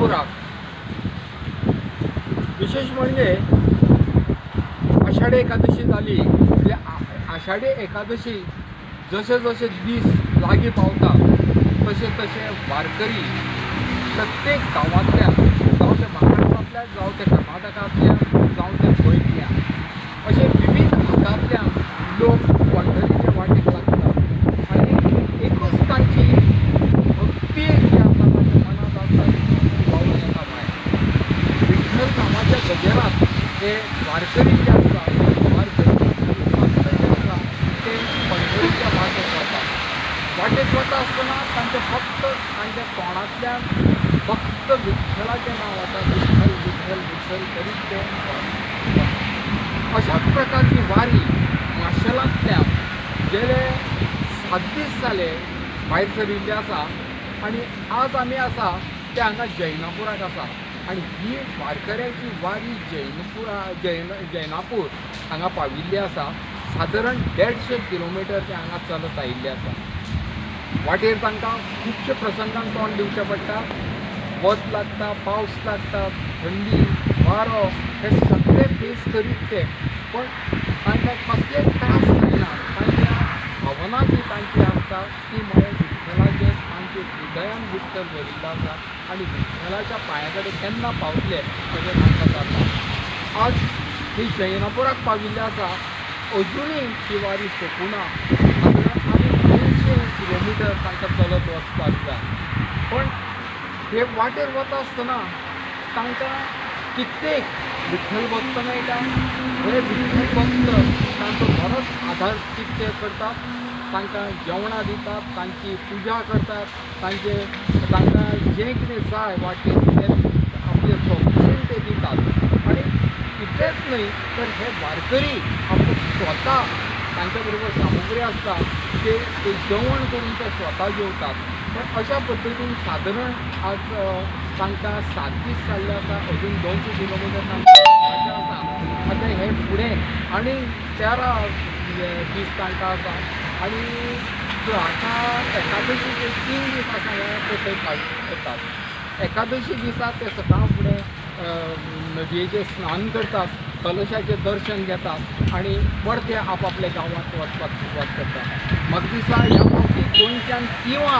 खुराक विशेष म्हणजे आषाढी एकादशी झाली. म्हणजे आषाढी एकादशी जसे जसे दीस लागी पावता तसे तसे वारकरी प्रत्येक गावातल्या जाऊ त्या महाराष्ट्रातल्या जावं त्या कर्नाटकांतल्या जावं त्या गोंयतल्या असे शिकवत असताना आसतना तांचे फक्त तांच्या तोंडातल्या फक्त विठ्ठलाचें नांव वता विठ्ठल विठ्ठल विठ्ठल करीत ते अशाच प्रकारची वारी माशेलांतल्यान गेले सात दीस जाले भायर सरिल्ले आसा आणि आज आमी आसा ते हांगा जैनापुराक आसा आणि ही वारकऱ्यांची वारी जैनपुरा जैन जैनापूर हांगा पाविल्ली आसा सादारण देडशे किलोमिटर ते हांगा चलत आयिल्ले आसा वाटेर तांकां खुबशे प्रसंगांक तोंड दिवचें पडटा वत लागता पावस लागता थंडी वारो हे सगळे फेस करीत ते. पण तांकां कसलेच त्रास जायना तांच्या भावना जी तांची आसता ती म्हणजे म्हळ्यार विठ्ठलाचें तांचे हृदयान विठ्ठल भरिल्लो आसा आनी विठ्ठलाच्या पांया कडेन केन्ना पावतले तशें तांकां जाता आज ही शयनापुराक पाविल्लें आसा अजुनूय ती वारी सोंपुना किलोमिटर तांकां चलत वचपाक जाय पण हे वाटेर वता आसतना तांकां कित्येक विठ्ठल भक्त मेळटा हे विठ्ठल भक्त तांचो बरोच आधार कितें करतात. तांकां जेवणां दितात तांची पुजा करतात तांचे तांकां जें कितें जाय वाटेर तें आपले सोबतून ते दितात. आनी इतलेंच न्हय तर हे वारकरी आपलो स्वता तांच्या बरोबर सामुग्री आसता म्हणजे ते जेवण करून ते स्वता जेवतात. तर अशा पद्दतीन सादारण आज सांगता तांकां सात दीस जाल्ले आसा अजून दोनशे किलोमिटर तांकां आसा आतां हे फुडें आनी तेरा दीस तांकां आसा आनी जो आतां एकादशीचे तीन दीस आसा हे ते थंय करतात. एकादशी दिसा ते सकाळ फुडें नदयेचें नदयेचेर स्नान करतात कलशाचें दर्शन घेतात आणि परते आपापल्या गांवांत वचपाक सुरवात करतात. म्हाका दिसता ह्या फावटी गोंयच्यान किंवा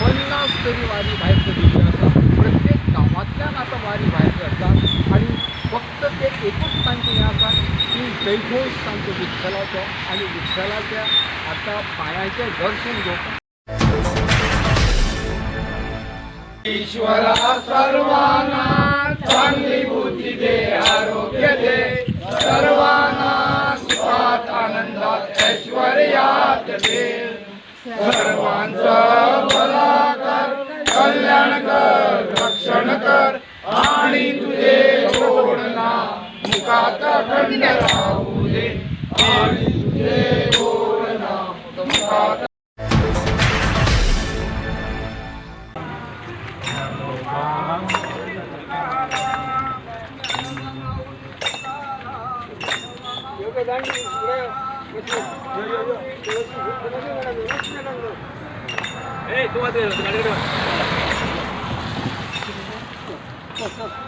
पन्नास तरी वारी भायर सरिल्ली आसा प्रत्येक गांवांतल्यान आतां वारी भायर सरतात आणि फक्त ते एकूच तांचे हें आसा की जयघोश तांचो विठ्ठलाचो आनी विठ्ठलाच्या आतां पांयाचें दर्शन घेवपाक ईश्वरा सर्वांना चांगली बुद्धी दे. 에이, 또 가세요. 가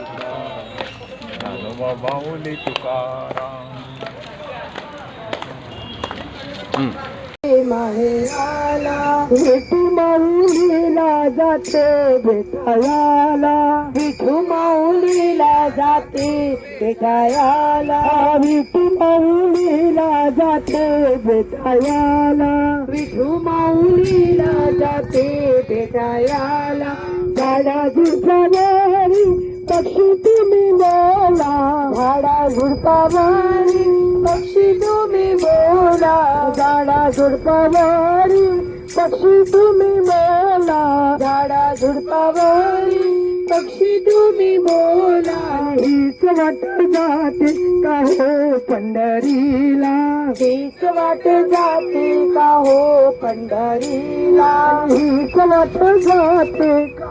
ज्ञानोबा बाहुली तुकाराम माहेराला विठू माऊलीला जाते भेटायाला विठू माऊलीला जाते भेटायाला विठू माऊलीला जाते भेटायाला विठू माऊलीला जाते भेटायाला गाडा दिवसावरी पक्षी तुम्ही बोला. झाडा झुडपावारी पक्षी तुम्ही बोला. झाडा झुडपावारी पक्षी तुम्ही बोला. झाडा झुडपावारी पक्षी तुम्ही बोला. हीच वाट जाते का हो पंढरीला? हीच वाट जाते का हो पंढरीला? हीच वाट जाते का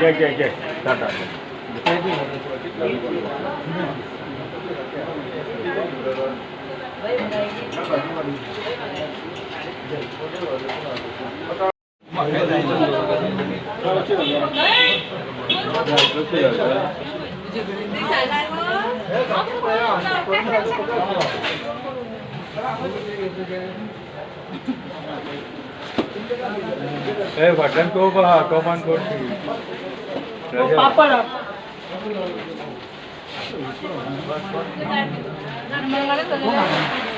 घे घे घे टाटा એ બટન તો બા કમાન કોટી પાપડ નર્મલ વાળા તો